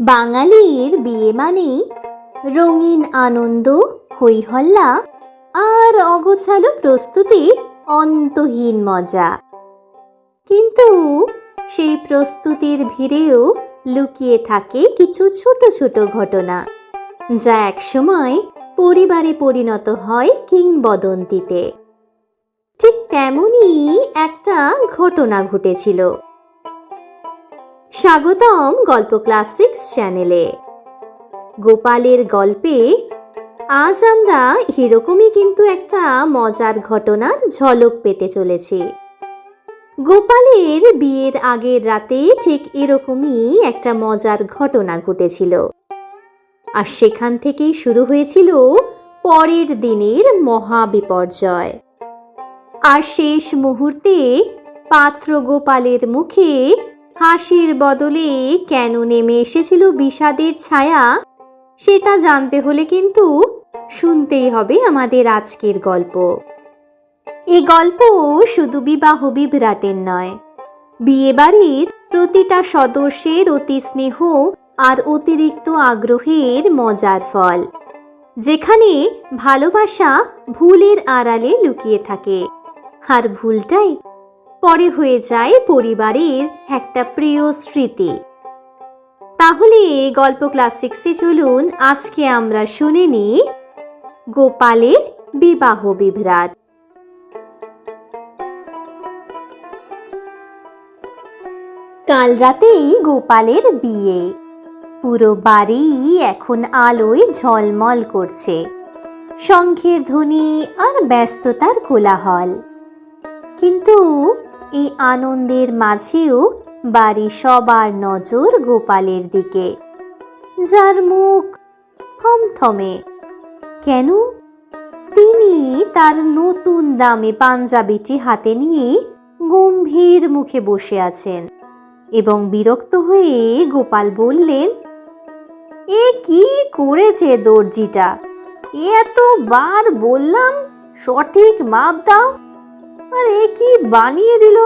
বাঙালির বিয়ে মানে রঙিন আনন্দ হইহল্লা আর অগোছালো প্রস্তুতির অন্তহীন মজা। কিন্তু সেই প্রস্তুতির ভিড়েও লুকিয়ে থাকে কিছু ছোট ছোট ঘটনা, যা একসময় পরিবারে পরিণত হয় কিংবদন্তিতে। ঠিক তেমনই একটা ঘটনা ঘটেছিল। স্বাগতম গল্প ক্লাস সিক্স চ্যানেলে। গোপালের গল্পে, আজ আমরা এরকমই কিন্তু একটা মজার ঘটনার ঝলক পেতে চলেছি। গোপালের বিয়ের আগের রাতে ঠিক এরকমই একটা মজার ঘটনা ঘটেছিল। আর সেখান থেকেই শুরু হয়েছিল পরের দিনের মহা বিপর্যয়। আর শেষ মুহূর্তে পাত্র গোপালের মুখে হাসির বদলে কেন নেমে এসেছিল বিষাদের ছায়া? সেটা জানতে হলে কিন্তু শুনতেই হবে আমাদের আজকের গল্প। এই গল্প শুধু বিবাহ বিভ্রাটের নয়, বিয়েবাড়ির প্রতিটা সদস্যের অতি স্নেহ আর অতিরিক্ত আগ্রহের মজার ফল, যেখানে ভালোবাসা ভুলের আড়ালে লুকিয়ে থাকে। আর ভুলটাই পরে হয়ে যায় পরিবারের একটা প্রিয় স্মৃতি। তাহলে গল্প ক্লাস সিক্সে চলুন, আজকে আমরা শুনে নিই গোপালের বিবাহ বিভ্রাট। কাল রাতেই গোপালের বিয়ে। পুরো বাড়ি এখন আলোয় ঝলমল করছে। শঙ্খের ধ্বনি আর ব্যস্ততার কোলাহল। কিন্তু এই আনন্দের মাঝেও বাড়ি সবার নজর গোপালের দিকে। যার মুখ থমথমে। কেন? তিনি তার নতুন দামে পাঞ্জাবিটি হাতে নিয়ে গম্ভীর মুখে বসে আছেন এবং বিরক্ত হয়ে গোপাল বললেন, এ কি করেছে দর্জিটা? এতবার বললাম, সঠিক মাপ দাও আর এ কি বানিয়ে দিল?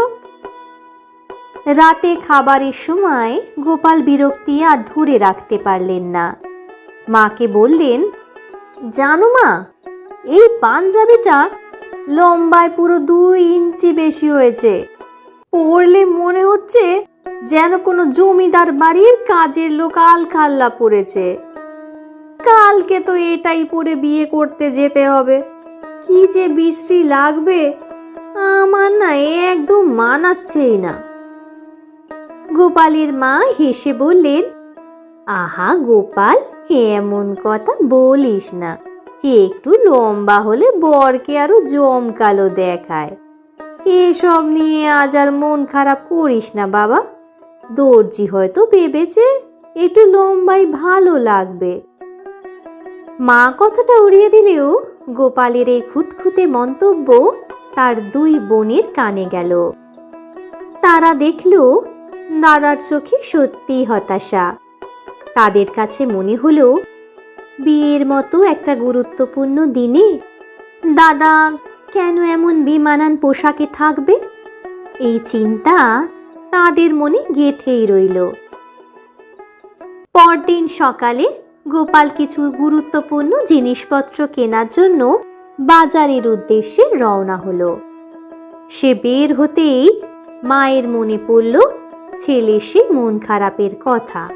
রাতে খাবারের সময় গোপাল বিরক্তি আর ধরে রাখতে পারলেন না। মাকে বললেন, জানো মা, এই পাঞ্জাবিটা লম্বায় পুরো দুই ইঞ্চি বেশি হয়েছে। পরলে মনে হচ্ছে যেন কোনো জমিদার বাড়ির কাজের লোক আলখাল্লা পড়েছে। কালকে তো এটাই পরে বিয়ে করতে যেতে হবে। কি যে বিশ্রী লাগবে আমার না এ একদম মানাচ্ছেই না। গোপালের মা হেসে বললেন, আহা গোপাল, এমন কথা বলিস না। একটু লম্বা হলে বরকে আরও জমকালো দেখায়। এসব নিয়ে আজ আর মন খারাপ করিস না বাবা। দর্জি হয়তো ভেবেছে একটু লম্বাই ভালো লাগবে। মা কথাটা উড়িয়ে দিলেও গোপালের এই খুঁতখুঁতে মন্তব্য তার দুই বোনের কানে গেল। তারা দেখল, দাদার চোখে সত্যি হতাশা। তাদের কাছে মনে হলো, বিয়ের মতো একটা গুরুত্বপূর্ণ দিনে দাদা কেন এমন বিমানান পোশাকে থাকবে? এই চিন্তা তাদের মনে গেথেই রইল। পরদিন সকালে গোপাল কিছু গুরুত্বপূর্ণ জিনিসপত্র কেনার জন্য বাজারের উদ্দেশ্যে রওনা হলো। সে বের হতেই মায়ের মনে পড়ল ছেলে সে মন খারাপের কথা।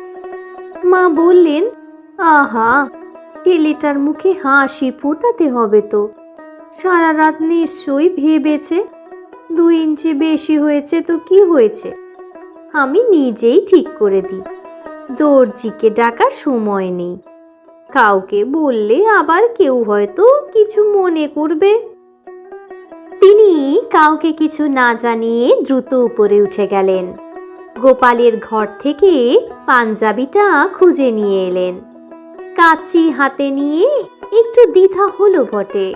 মা বললেন, আহা, ছেলেটার মুখে হাসি ফোটাতে হবে তো। সারা রাত নিশ্চয়ই ভেবেছে দুই ইঞ্চি বেশি হয়েছে তো কি হয়েছে? আমি নিজেই ঠিক করে দিই। দর্জিকে ডাকার সময় নেই। কাউকে বললে আবার কেউ হয়তো কিছু মনে করবে। তিনি কাউকে কিছু না জানিয়ে দ্রুত উপরে উঠে গেলেন। গোপালের ঘর থেকে পাঞ্জাবিটা খুঁজে নিয়ে এলেন। কাচি হাতে নিয়ে একটু দ্বিধা হলো বটে,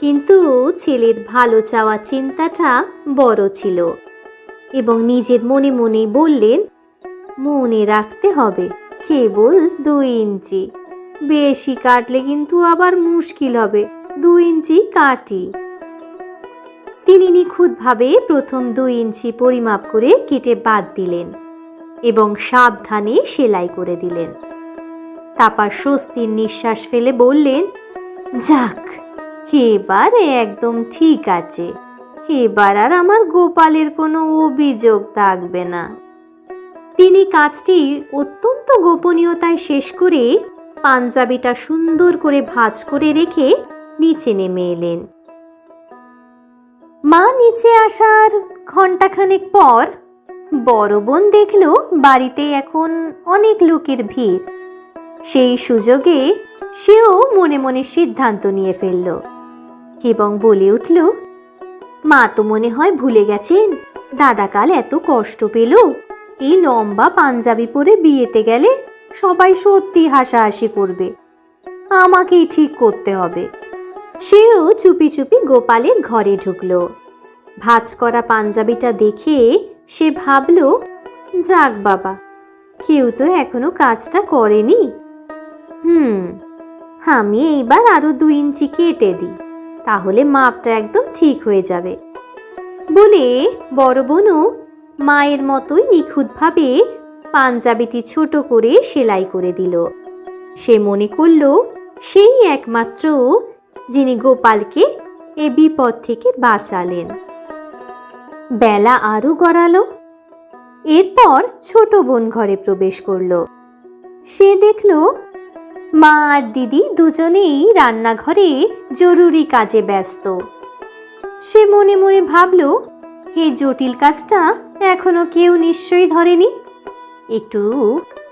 কিন্তু ছেলের ভালো চাওয়া চিন্তাটা বড় ছিল এবং নিজের মনে মনে বললেন, মনে রাখতে হবে, কেবল দুই ইঞ্চি। বেশি কাটলে কিন্তু আবার মুশকিল হবে। দু ইঞ্চি কাটি তিনি নিখুঁতভাবে প্রথম দুই ইঞ্চি পরিমাপ করে কেটে বাদ দিলেন এবং সাবধানে সেলাই করে দিলেন। তারপর স্বস্তির নিঃশ্বাস ফেলে বললেন, যাক, এবার একদম ঠিক আছে। এবার আর আমার গোপালের কোনো অভিযোগ থাকবে না। তিনি কাজটি অত্যন্ত গোপনীয়তায় শেষ করে পাঞ্জাবিটা সুন্দর করে ভাঁজ করে রেখে নিচে নেমে এলেন। মা নিচে আসার ঘন্টাখানেক পর বড় বোন দেখল বাড়িতে এখন অনেক লোকের ভিড়। সেই সুযোগে সেও মনে মনে সিদ্ধান্ত নিয়ে ফেলল এবং বলে উঠল, মা তো মনে হয় ভুলে গেছেন দাদাকাল এত কষ্ট পেল, এই লম্বা পাঞ্জাবি পরে বিয়েতে গেলে সবাই সত্যি হাসাহাসি করবে। আমাকেই ঠিক করতে হবে। সেও চুপি চুপি গোপালের ঘরে ঢুকলো। ভাঁজ করা পাঞ্জাবিটা দেখে সে ভাবল, যাক বাবা, কেউ তো এখনও কাজটা করেনি। হুম, আমি এইবার আরও দুই ইঞ্চি কেটে দিই, তাহলে মাপটা একদম ঠিক হয়ে যাবে। বলে বড় বোনও মায়ের মতোই নিখুঁতভাবে পাঞ্জাবিটি ছোট করে সেলাই করে দিল। সে মনে করল, সেই একমাত্র যিনি গোপালকে এ বিপদ থেকে বাঁচালেন। বেলা আরও গড়ালো। এরপর ছোট বোন ঘরে প্রবেশ করল। সে দেখল, মা আর দিদি দুজনেই রান্নাঘরে জরুরি কাজে ব্যস্ত। সে মনে মনে ভাবল এই জটিল কাজটা এখনও কেউ নিশ্চয়ই ধরেনি। একটু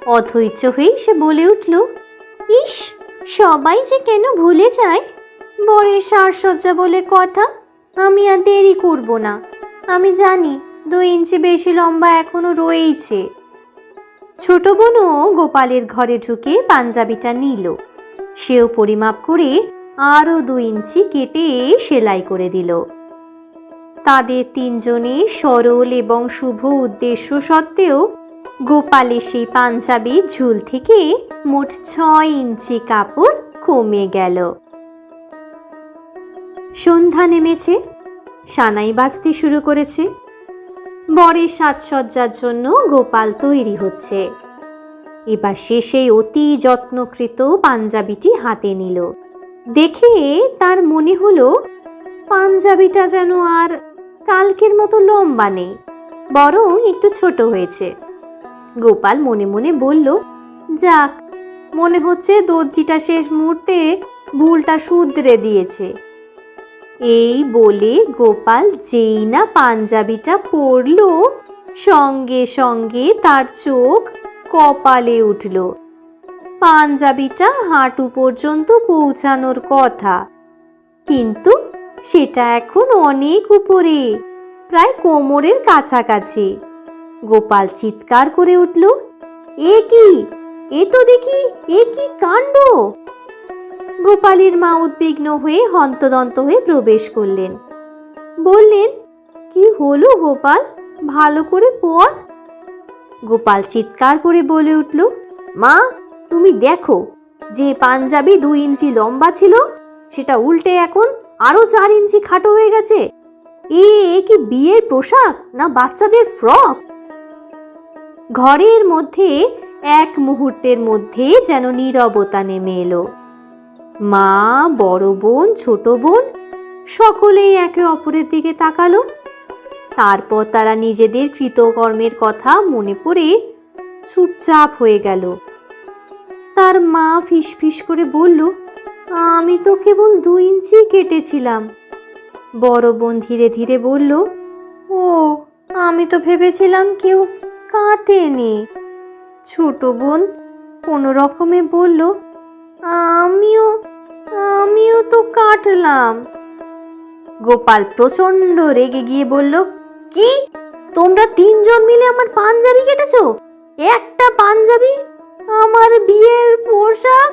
অধৈর্য হয়ে সে বলে উঠল, ইস, সবাই যে কেন ভুলে যায়? বরের সাজসজ্জা বলে কথা, আমি আর দেরি করব না। আমি জানি দুই ইঞ্চি বেশি লম্বা এখনও রয়েইছে। ছোট বোনও গোপালের ঘরে ঢুকে পাঞ্জাবিটা নিল। সেও পরিমাপ করে আরও দুই ইঞ্চি কেটে সেলাই করে দিল। তাদের তিনজনে সরল এবং শুভ উদ্দেশ্য সত্ত্বেও গোপালের সেই পাঞ্জাবির ঝুল থেকে মোট ছয় ইঞ্চি কাপড় কমে গেল। সন্ধ্যা নেমেছে, সানাই বাজতে শুরু করেছে। বরের সাজসজ্জার জন্য গোপাল তৈরি হচ্ছে। এবার সে সেই অতি যত্নকৃত পাঞ্জাবিটি হাতে নিল। দেখে তার মনে হলো, পাঞ্জাবিটা যেন আর কালকের মতো লম্বা নেই, বরং একটু ছোট হয়েছে। গোপাল মনে মনে বলল, যাক, মনে হচ্ছে দর্জিটা শেষ মুহূর্তে ভুলটা শুধরে দিয়েছে। এই বলে গোপাল যেই না পাঞ্জাবিটা পরল সঙ্গে সঙ্গে তার চোখ কপালে উঠল। পাঞ্জাবিটা হাঁটু পর্যন্ত পৌঁছানোর কথা, কিন্তু সেটা এখন অনেক উপরে, প্রায় কোমরের কাছাকাছি। গোপাল চিৎকার করে উঠল, এ কি? এ তো দেখি, এ কি কাণ্ড? গোপালের মা উদ্বিগ্ন হয়ে হন্তদন্ত হয়ে প্রবেশ করলেন। বললেন, কি হলো গোপাল? ভালো করে পড়। গোপাল চিৎকার করে বলে উঠল, মা, তুমি দেখো, যে পাঞ্জাবি দুই ইঞ্চি লম্বা ছিল, সেটা উল্টে এখন আরও চার ইঞ্চি খাটো হয়ে গেছে। এ কি বিয়ের পোশাক না বাচ্চাদের ফ্রক? ঘরের মধ্যে, এক মুহূর্তের মধ্যে যেন নীরবতা নেমে এলো। মা, বড় বোন, ছোট বোন, সকলেই একে অপরের দিকে তাকালো। তারপর তারা নিজেদের কৃতকর্মের কথা মনে পড়ে চুপচাপ হয়ে গেল। তার মা ফিসফিস করে বলল, আমি তো কেবল দু ইঞ্চি কেটেছিলাম। বড় বোন ধীরে ধীরে বলল, ও, আমি তো ভেবেছিলাম কেউ কাটেনি। ছোট বোন কোনো রকমে বলল, আমিও আমিও তো কাটলাম। গোপাল প্রচণ্ড রেগে গিয়ে বলল, কি? তোমরা তিনজন মিলে আমার পাঞ্জাবি কেটেছো? একটা পাঞ্জাবি? আমার বিয়ের পোশাক?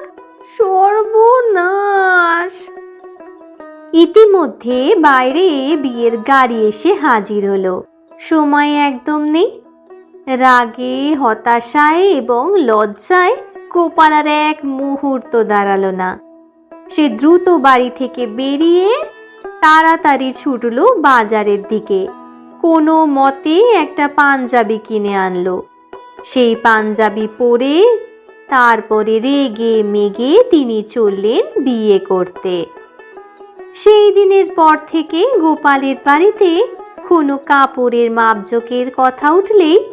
সর্বনাশ! ইতিমধ্যে বাইরে বিয়ের গাড়ি এসে হাজির হলো। সময় একদম নেই। রাগে, হতাশায় এবং লজ্জায় গোপাল আর এক মুহূর্ত দাঁড়াল না। সে দ্রুত বাড়ি থেকে বেরিয়ে তাড়াতাড়ি ছুটলো বাজারের দিকে। কোনো মতে একটা পাঞ্জাবি কিনে আনলো। সেই পাঞ্জাবি পরে তারপরে রেগে মেগে তিনি চললেন বিয়ে করতে। সেই দিনের পর থেকে গোপালের বাড়িতে কোনো কাপড়ের মাপজোকের কথা উঠলেই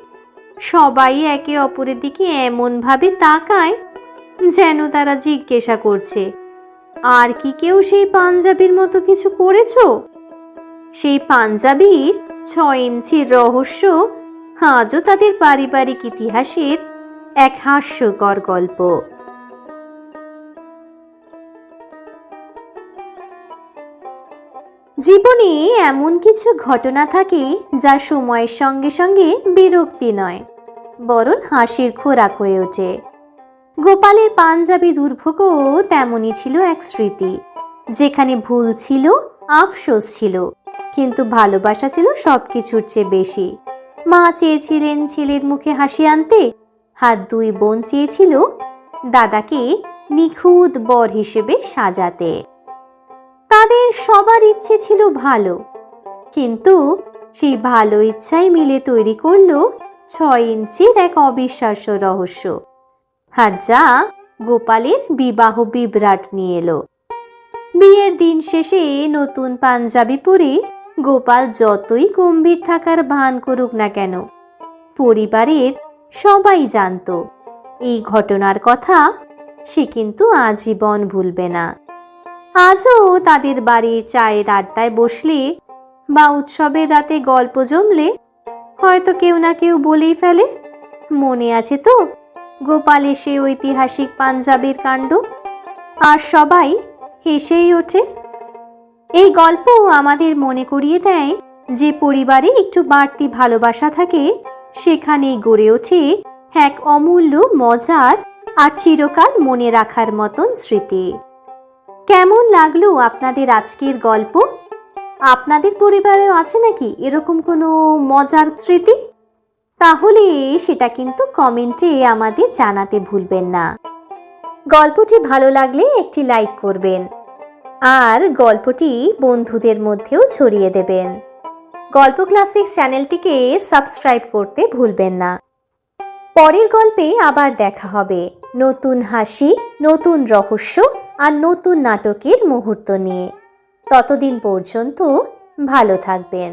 সবাই একে অপরের দিকে এমনভাবে তাকায় যেন তারা জিজ্ঞাসা করছে, আর কি কেউ সেই পাঞ্জাবির মতো কিছু করেছ? সেই পাঞ্জাবির ছয় ইঞ্চির রহস্য আজও তাদের পারিবারিক ইতিহাসের এক হাস্যকর গল্প। জীবনে এমন কিছু ঘটনা থাকে যা সময়ের সঙ্গে সঙ্গে বিরক্তি নয়। বরং হাসির খোরাক হয়ে ওঠে। গোপালের পাঞ্জাবি দুর্ভোগও তেমনই ছিল এক স্মৃতি। যেখানে ভুল ছিল, আফসোস ছিল, কিন্তু ভালোবাসা ছিল সব কিছুর চেয়ে বেশি। মা চেয়েছিলেন ছেলের মুখে হাসি আনতে, হাত দুই বোন চেয়েছিল দাদাকে নিখুঁত বর হিসেবে সাজাতে। তাদের সবার ইচ্ছে ছিল ভালো, কিন্তু সেই ভালো ইচ্ছাই মিলে তৈরি করল ছয় ইঞ্চির এক অবিশ্বাস্য রহস্য। আর যা গোপালের বিবাহ বিভ্রাট নিয়ে এলো। বিয়ের দিন শেষে নতুন পাঞ্জাবি পরে গোপাল যতই গম্ভীর থাকার ভান করুক না কেন, পরিবারের সবাই জানতো, এই ঘটনার কথা সে কিন্তু আজীবন ভুলবে না। আজও তাদের বাড়ির চায়ের আড্ডায় বসলে বা উৎসবের রাতে গল্প জমলে হয়তো কেউ না কেউ বলেই ফেলে। মনে আছে তো গোপালের সে ঐতিহাসিক পাঞ্জাবের কাণ্ড। আর সবাই হেসেই ওঠে। এই গল্প আমাদের মনে করিয়ে দেয় যে পরিবারে একটু বাড়তি ভালোবাসা থাকে, সেখানেই গড়ে ওঠে এক অমূল্য, মজার আর চিরকাল মনে রাখার মতন স্মৃতি। কেমন লাগল আপনাদের আজকের গল্প? আপনাদের পরিবারেও আছে নাকি এরকম কোনো মজার স্মৃতি? তাহলে সেটা কিন্তু কমেন্টে আমাদের জানাতে ভুলবেন না। গল্পটি ভালো লাগলে একটি লাইক করবেন। আর গল্পটি বন্ধুদের মধ্যেও ছড়িয়ে দেবেন। গল্প ক্লাসিক চ্যানেলটিকে সাবস্ক্রাইব করতে ভুলবেন না। পরের গল্পে আবার দেখা হবে। নতুন হাসি, নতুন রহস্য আর নতুন নাটকের মুহূর্ত নিয়ে। ততদিন পর্যন্ত ভালো থাকবেন।